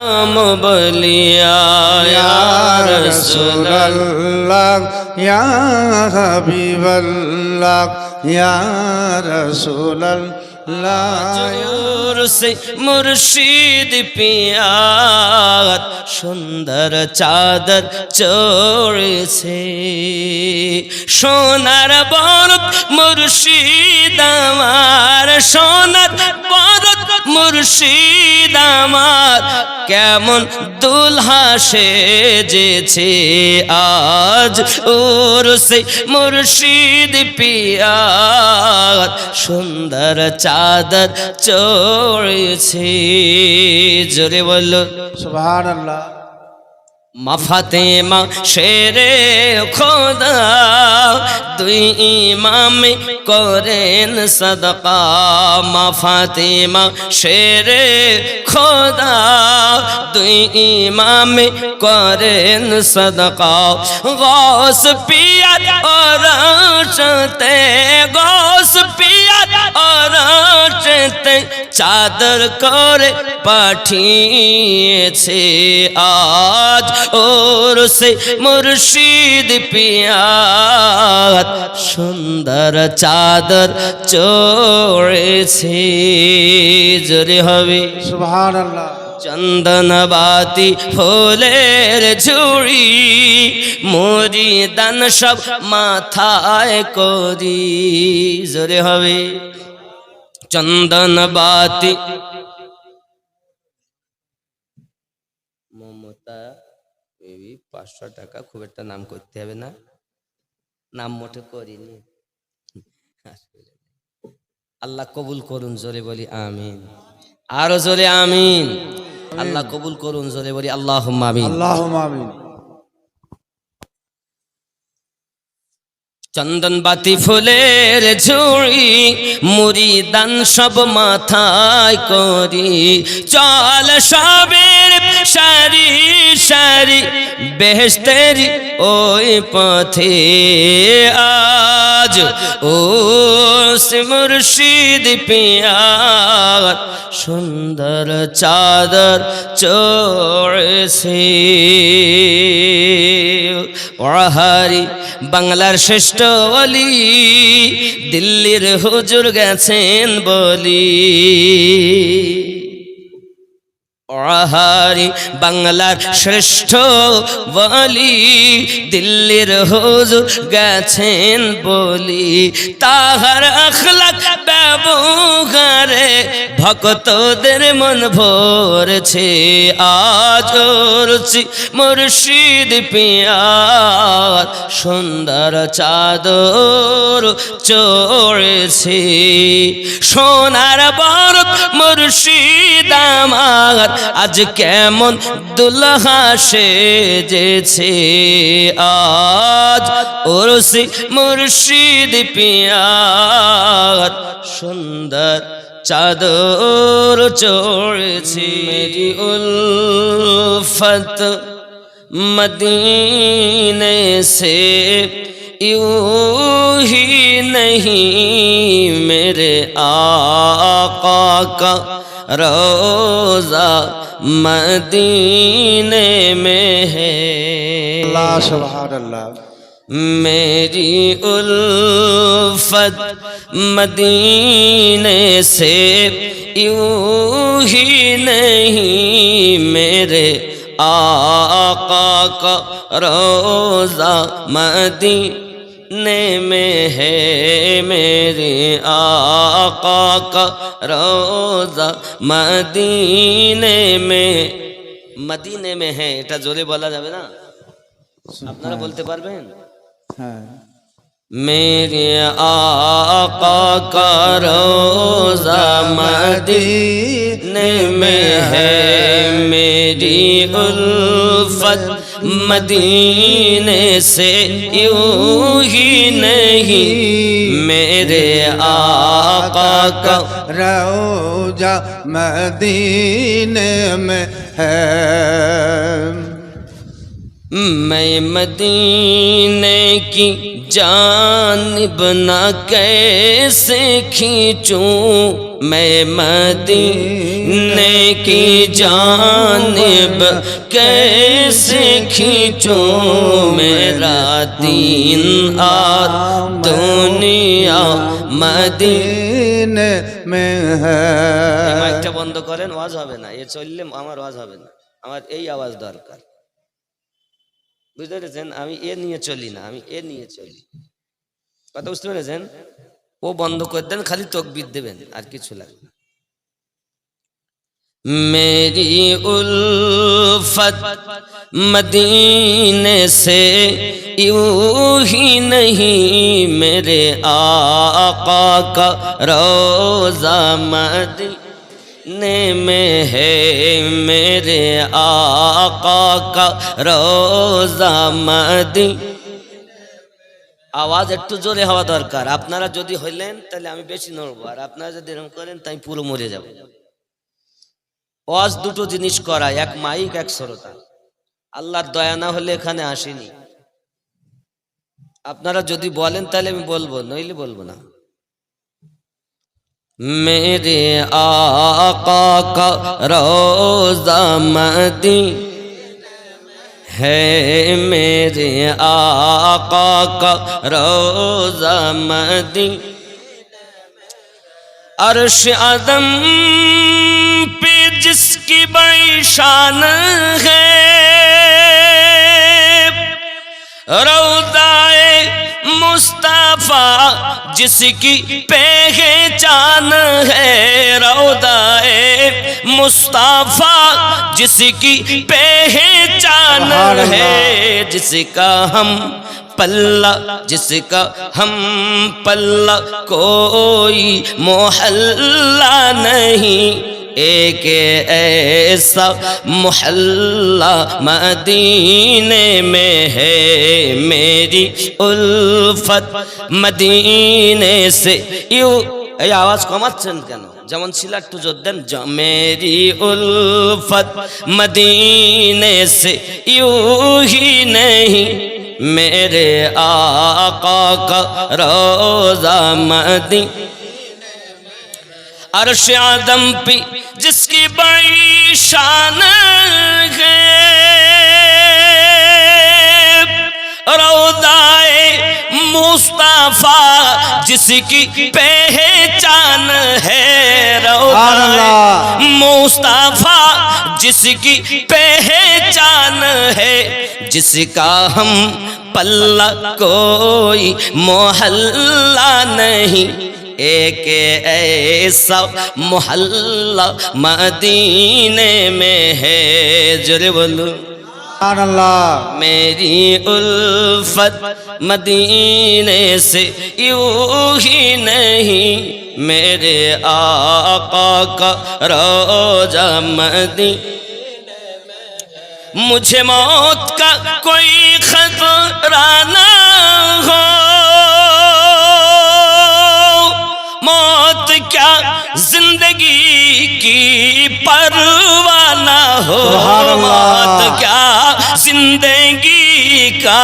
নাম বলিয়া রসুল রাসূলুল্লাহ ইয়া হাবিবাল্লাহ ইয়া রাসূলুল্লাহ জোর সে মুর্শিদ পিয়াত সুন্দর চাদর চড়েছে সোনার বরত মুর্শিদ আমার সোনার বরত মুর্শিদ আমার কেমন দুলহা সেজেছে আজ ওর সে মুর্শিদ পিয়াত, সুন্দর শাহাদাত চড়েছে। জোরে বলল মাফাতে মা শেরে খোদা তুই ইমামে করেন সদকা। মাফাতে মা শেরে খোদা তুই ইমামে করেন সদকা। গস পিয়া ওর চতে গস পিয়া और চাদর করে পাঠিয়েছে আজ ওর সে মুর্শিদ পিয়াত সুন্দর চাদর চড়েছে জোরে হবে সুবহানাল্লাহ চন্দনবাতি, ফুলের ঝুড়ি মরি দান সব মাথায় করি। জোরে হবে। চন্দনবাতি। মমতা বেবি পাঁচশো টাকা, খুব একটা নাম করতে হবে না। নাম মোটে করিনি। আল্লাহ কবুল করুন, জোরে বলি, আমিন। আরও জোরে আমিন। আল্লাহ কবুল করুন জোরে বলি আল্লাহ আমিন। আল্লাহ আমিন। চন্দন বাতি ফুলের ঝুড়ি মুড়ি দান সব মাথায় করি। চল সবের সারি সারি বেহেস্তের ওই পথে আজ। ও মুর্শিদ পিয়ার সুন্দর চাদর চড়ছে। ওহারি বাংলার শ্রেষ্ঠ বলি দিল্লির হুজুর গেছেন বলি। অহারি বাংলার শ্রেষ্ঠ বলি দিল্লির হুজুর গেছেন বলি। তাহার আখলাক ব্যবহারে ভক্তদের মন ভরছে, আজ ওরছি মুর্শিদ পিয়ার, সুন্দর চাদর চড়েছে। সোনার বরত মুর্শিদ আমার আজ কেমন দুলহা সেজেছে আজ ওরসি মুর্শিদ পিয়ার সুন্দর চাদর চড়েছে মেরি উলফত मदीने से यूं ही नहीं मेरे आका का روزہ مدینے میں ہے۔ اللہ سبحان اللہ میری الفت مدینے سے یوں ہی نہیں میرے آقا کا روزہ مدینے کتنے میں ہے میرے آقا کا روزہ مدینے میں۔ مدینے میں ہے এটা زورے بولا جاوے نا۔ না আপনারা بولتے پار بہن۔ ہاں۔ میرے آقا کا روزہ مدینے میں ہے میری الفت۔ مدینے سے یوں ہی نہیں۔ میرے آقا کا روجہ مدینے میں ہے۔ میں مدینے کی جانب نہ کیسے کھینچوں میں مدینے کی جانب؟ کیسے کھینچوں میرا دین آ دنیا مدینے میں ہے؟ মাইকটা বন্ধ করেন ওয়াজ হবে না এ চললে আমার ওয়াজ হবে না আমার এই আওয়াজ দরকার বুঝতে পেরেছেন? আমি এ নিয়ে চলি না, আমি এ নিয়ে চলি। কথা বুঝতে পেরেছেন? ও বন্ধ করে দেন, খালি তকবির দেবেন, আর কিছু লাগবে মেরি উলফত মদীনে সে ইউহি নহি মেরে আকা কা রোজা মদীনা। रोजा मदीने में है मेरे आका का रोजा मदी আওয়াজ একটু জোরে হওয়া দরকার আপনারা যদি হইলেন তাহলে আমি বেশি নড়বো আর আপনারা যদি এরকম করেন তাই পুরো মরে যাবো ওয়াজ দুটো জিনিস করা এক মাইক এক শ্রোতা আল্লাহর দয়া না হলে এখানে আসেনি আপনারা যদি বলেন তাহলে আমি বলবো নইলে বলবো না میرے آقا کا روزہ مدی ہے۔ میرے آقا کا روزہ مدی۔ عرش عدم پہ جس کی بڑی شان ہے۔ روزہ مصطفیٰ جس کی پہچان ہے رودائے مصطفیٰ جس کی پہچان ہے جس کا ہم پلہ جس کا ہم پلہ کوئی محلہ نہیں۔ ایک ایسا محلہ مدینے میں ہے میری الفت۔ مدینے سے یوں کرنا جوان কমাচ্ছেন تو جو دن টুজোর میری الفت۔ مدینے سے یوں ہی نہیں، میرے آقا کا روزہ مدینے عرش آدم پہ جس کی بڑی شان ہے۔ رودائے مصطفیٰ جس کی پہچان ہے۔ رودائے مصطفیٰ جس کی پہچان ہے۔ جس کا ہم پلہ کوئی محلہ نہیں۔ एक ऐसा मोहल्ला मदीने में है जोरे बोलो सुभान अल्लाह मेरी उल्फत मदीने से यूं ही नहीं मेरे आका का रोजा मदी मुझे मौत का कोई खतरा ना हो کی پروانہ ہو موت کیا زندگی کا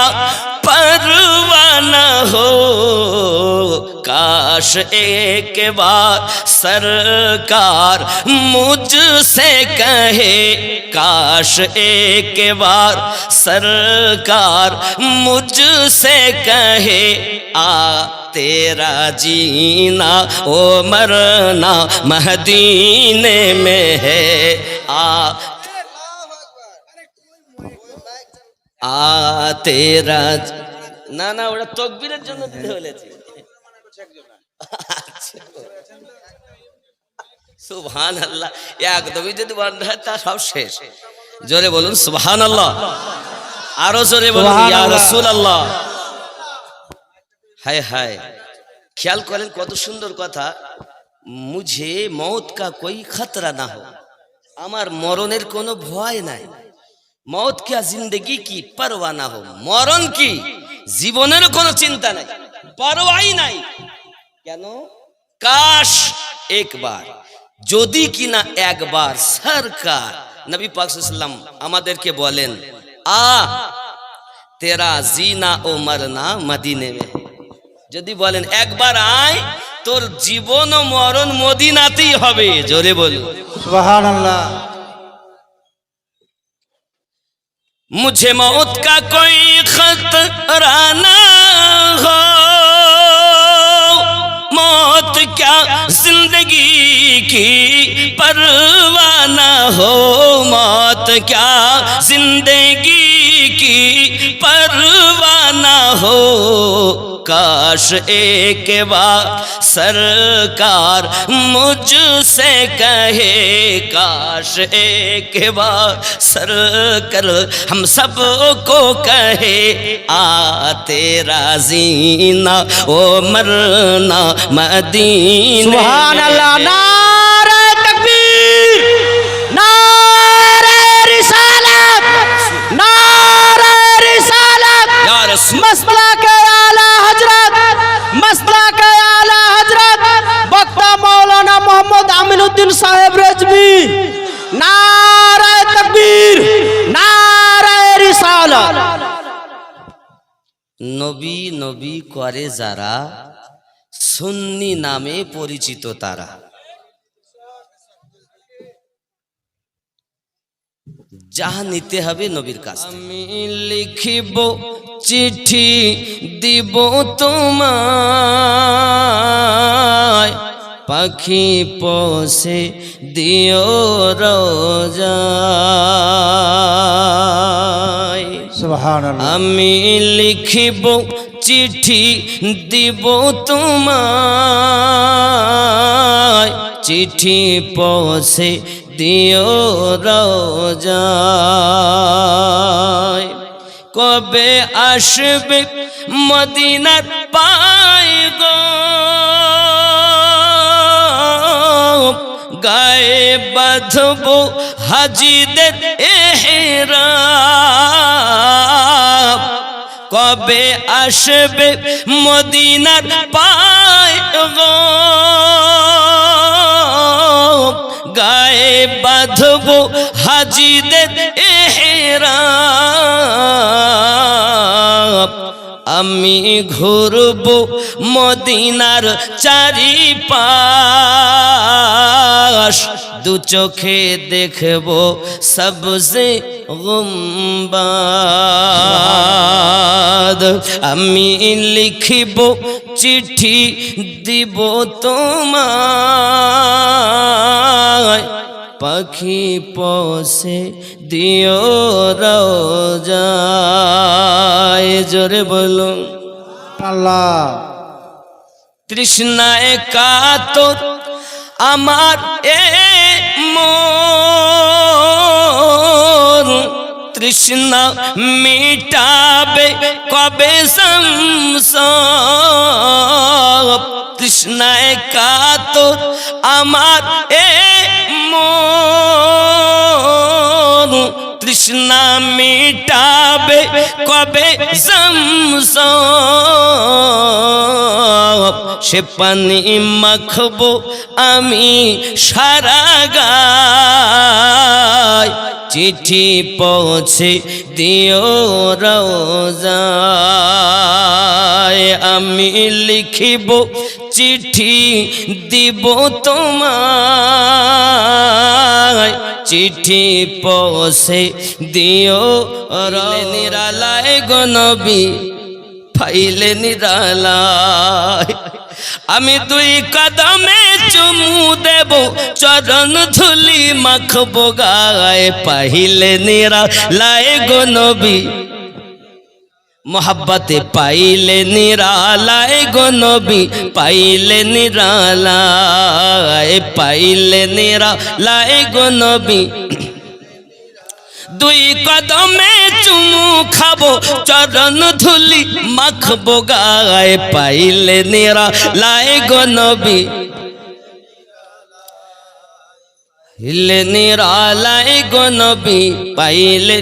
پروانہ ہو काश एक बार सरकार मुझसे कहे काश एक बार सरकार मुझसे कहे आ तेरा जीना ओ मरना महदीने में है आ আ তেরা না না ওটা তকবীরের জন্য দিতে বলেছি সুবহান আল্লাহ একদমই যদি বন্ধ হয় তা সব শেষ। জোরে বলুন আল্লাহ আরও জোরে বলুন হায় হায় খেয়াল করেন কত সুন্দর কথা। মুঝে মত কা কই খতরা না হোক আমার মরণের কোনো ভয় নাই। মত কি জিন্দগি কি পারোয়া না হোক মরণ কি? জীবনের কোনো চিন্তা নাই। পারোয়াই নাই। কেন? কাশ একবার। যদি কিনা একবার সরকার নবী পাকসাল্লাম আমাদেরকে বলেন আ তেরা জিনা ও মরনা মদিনে যদি বলেন একবার আয় তোর জীবন ও মরণ মদিনাতেই হবে। জোরে বল মুঝে মৌত কা কই খত রানা হয় موت کیا زندگی کی پروانہ ہو؟ موت کیا زندگی کی پروانہ ہو؟ کاش ایک بار سرکار مجھ سے کہے، کاش ایک بار سر کر ہم سب کو کہے آ تیرا زینہ او مرنا মদিনা। সুবহান আল্লাহ নারে তাকবীর নারে রিসালাত নারে রিসালাত। ইয়া রাসূল। মাসলা কে আলা হযরত মাসলা কে আলা হযরত। বক্তা মাওলানা মোহাম্মদ আমিনউদ্দিন সাহেব রেজবি। নবী নবী করে যারা নামে পরিচিত তারা। যাহা নিতে হবে নবীর কাছ আমি লিখিব চিঠি দিব তোমায়। পাখি পোষে দিও সুবহানাল্লাহ। আমি লিখিব চিঠি দিব তোমায়। চিঠি পৌঁছে দিও রোজায়। কবে আসবে মদিনার পাই গো? গায়ে বাঁধব হাজিদের এহেরাম। কবে আসবে মদিনার পায় আমি ঘুরব মদিনার চারি পাশ দু চোখে দেখব সবসে গুম্বাদ। আমি লিখিব চিঠি দিব তোমায়। পাখি পশে দিও রোজায় জোরে বলুন। আল্লাহ। তৃষ্ণায় কাতর আমার এ মন। তৃষ্ণা মিটাবে কবে সংসব তৃষ্ণায় কাতর আমার এ মন তৃষ্ণা মিটাবে কবে সে পানি মাখবো আমি সারা গায়। চিঠি পৌঁছে দিও রোজায়। আমি লিখিব চিঠি দিব তোমায়। চিঠি পৌঁছে দিও রলে নিরালায় গনবী ফাইলে নিরালায়। আমি দুই কদমে চুমু দেব, চরণ ধুলি মাখবো গায়ে। পাহিলে নিরা লাই গো নবী মোহাব্বতে পাইলে নিরালায় গো নবী, পাইলে নিরালায় পাইলে নিরালায় গো নবী। দুই কদমে চুমু খাব, চরণ ধুলি মাখবো গায়ে, পাইলে নিরা লাই গো নবী। হিলে নিরালাই গো নবী, পাইলে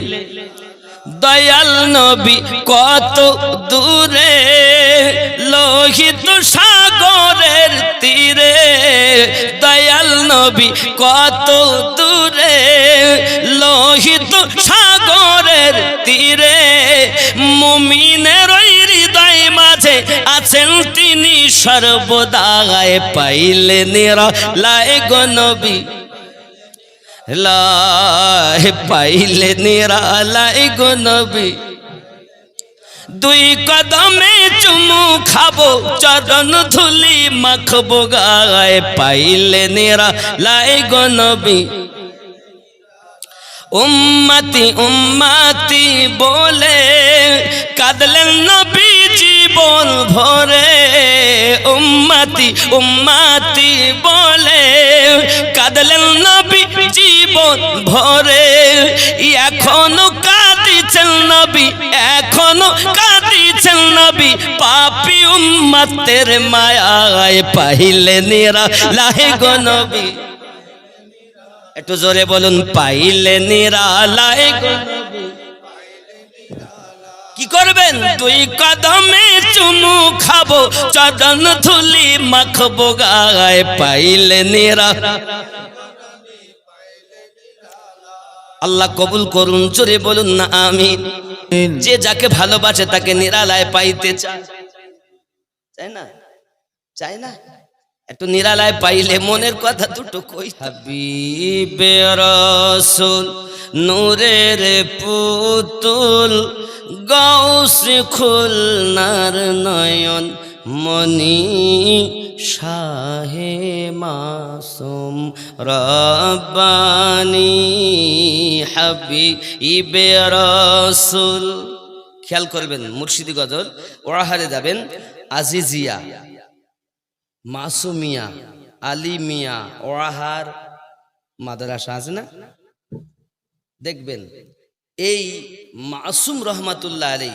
দয়াল নবী কত দূরে, লোহিত সাগরের তীরে। দয়াল নবী কত দূরে, লোহিত সাগরের তীরে। মুমিনের হৃদয় মাঝে আছেন তিনি সর্বদায় পাইলে নিরা লাই গো লাই পাইলে নিরা লাই গো নবী দুই কদমে চুমু খাব চরণ ধুলি মাখবো গায়ে পাইলে নেরা লাই গো নবী উম্মতি উম্মতি বলে কাঁদলেন নবী জীবন ভরে উম্মতি উম্মতি বলে। কাঁদলেন নবী জীবন ভরে। এখনও কাঁদিছেন নবী, এখনও কাঁদিছেন নবী। পাপি উম্মতের মায়ায় পাইলে নিরা লাহে গো নবী। একটু জোরে বলুন পাইলে নিরালায় গো। কি করবেন? দুই কদমে চুমু খাব চরণ ধুলি মাখবো গায়ে পাইলে নিরা। আল্লাহ কবুল করুন জোরে বলুন না আমি যে যাকে ভালোবাসে তাকে নিরালায় পাইতে চায়। চায় না? চায় না? একটু নিরালায় পাইলে মনের কথা দুটো কই হাবিবে রসুল, নূরের পুতুল গৌস খুলনার নয়ন মনি শাহে মাসুম রব্বানি। হাবিবে রসুল, খেয়াল করবেন মুর্শিদি গজল ওরাহারে যাবেন আজিজিয়া। মাসুমিয়া, আলিমিয়া ওরাহার মাদ্রাসা আছে না? দেখবেন, এই মাসুম রহমাতুল্লাহ আলী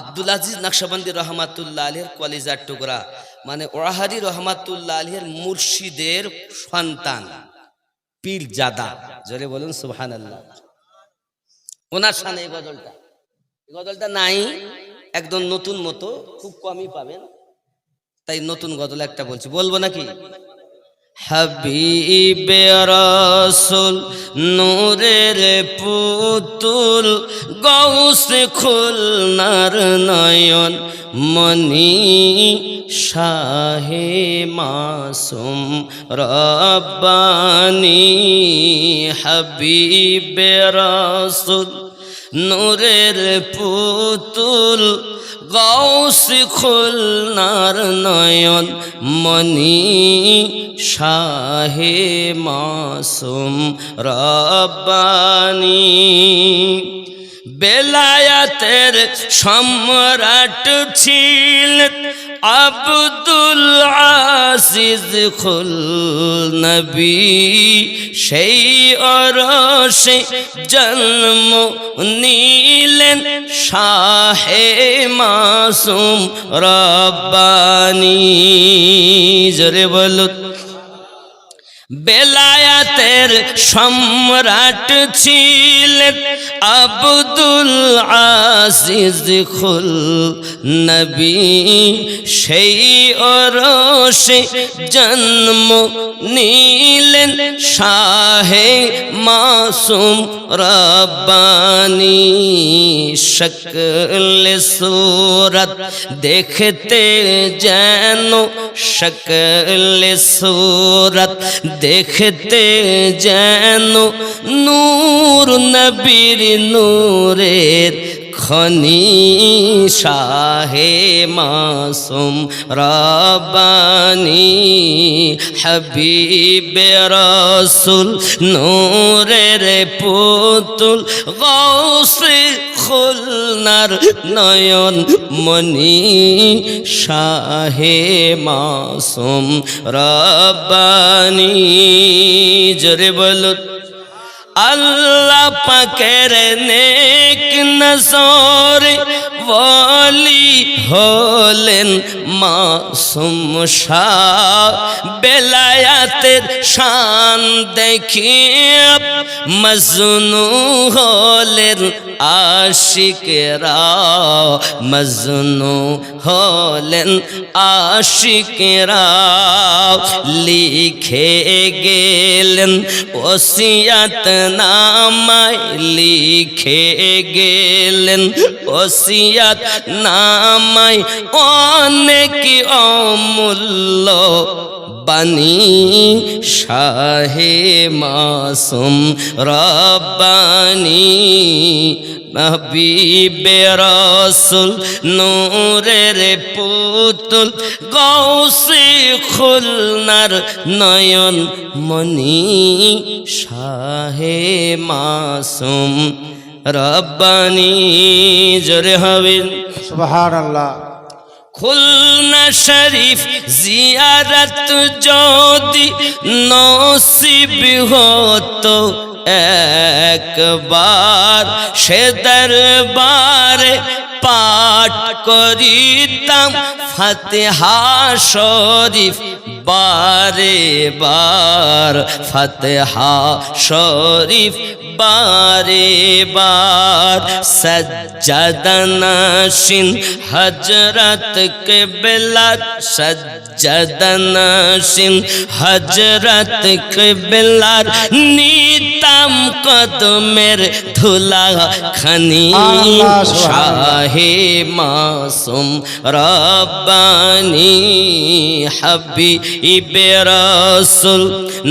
আব্দুল আজিজ নকশাবন্দি রহমাতুল্লাহ আলীর কলিজার টুকরা মানে ওরাহারি রহমাতুল্লাহ আলীর মুর্শিদের সন্তান, পীর জাদা। জোরে বলুন সুবহান আল্লাহ ওনার সামনে এই গজলটা। এই গজলটা নাই, একদম নতুন মতো, খুব কমই পাবেন। তাই নতুন গজল একটা বলছি বলব নাকি? হাবিবে রসুল নূরের পুতুল গৌসে খুলনার নয়ন মনি শাহে মাসুম রব্বানি। হাবিবে রসুল নূরের পুতুল গৌস খুলনার নয়ন মনি শাহে মাসুম রব্বানি। বেলায়াতের সম্রাট ছিল আব্দুল আসিজ খুল নবী সেই অরসে জন্ম নিলেন শাহে মাসুম রব্বানি। জরে বলুন। বেলায়াতের সম্রাট ছিলেন আব্দুল আসিজ খুল নবী। সেই অরসে জন্ম নিলেন শাহে মাসুম রব্বানি। শকল সুরত দেখতে যেন শকল সুরত দেখতে যেন নূর নবীর নূরের খনি শাহে মাসুম রব্বানি হাবিবে রসুল নূরের পুতুল গৌসে খুলনার নয়ন মনি শাহে মাসুম রব্বানি। জোরে বলুন। আল্লাহ পাকের নেক নজর বলি হলেন মাসুম শাহ বেলায়াতের শান দেখিয়ে মজনু হলেন আশিকেরা, মজনু হলেন আশিকেরা লিখে গেলেন ওসিয়াত নামায়, লিখে গেলেন ওসিয়াত নামাই অনেক অমূল্য বাণী শাহে মাসুম, রব্বানি হাবিবে রসুল, নূরের পুতুল গৌসে খুলনার নয়ন মনি শাহে মাসুম, রব্বানি জোরে হবেন সুবহান আল্লাহ খুলনা শরীফ জিয়ারত যদি নসিব হতো একবার সে দরবারে পাঠ করিতাম। ফতেহা শরীফ বারে বার, ফতেহা শরীফ বারে বার। সজ্জদনাশিন হজরত কে বেলার সজ্জদনাশিন হজরত কে বেলার নিতাম কদমের ধুলা খানি সুবহানাল্লাহ। শাহে মাসুম রব্বানি হাবিবে রসুল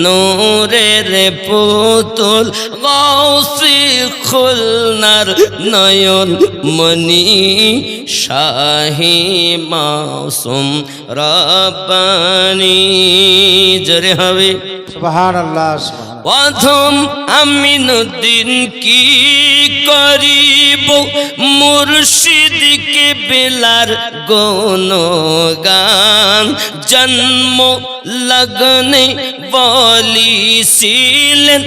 নূরের পুতুল গৌসি খুলনার নয়ন মনি শাহি মাসুম রব্বানি। জোরে হবে। সুবহান প্রথম আমিনুদ্দিন কি করিব? মুর্শিদকে বেলার গান জন্ম লগ্নে বলিছিলেন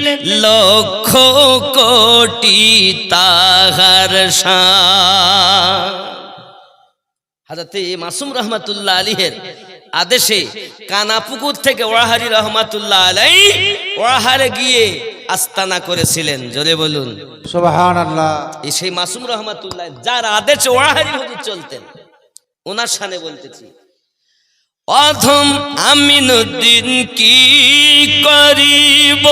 লক্ষ কোটি তাহার শান। হাজরতে মাসুম রহমাতুল্লাহ আলীহের আদেশে কানাপুকুর থেকে ওয়াহারি রহমাতুল্লাহ আলাই ওয়াহারে গিয়ে আস্তানা করেছিলেন। জোরে বলুন। এই সেই মাসুম রহমাতুল্লাহ যার আদেশে ওয়াহারি হুজুর চলতেন ওনার সানে বলতেছি অধম আমিনুদ্দিন কি করিব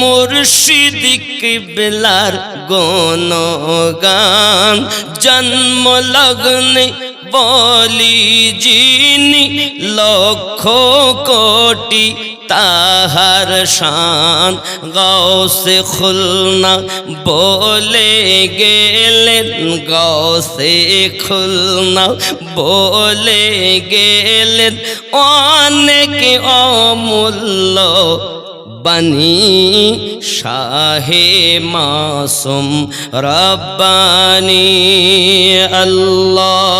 মুর্শিদিক বেলার গণগান জন্ম লগ্নে বলি যিনি লক্ষ কোটি তাহার শান। গৌসে খুলনা বলে গেলেন গৌসে খুলনা বলে গেলেন। অনেক অমূল্য বানি শাহে মাসুম রব্বানি আল্লাহ।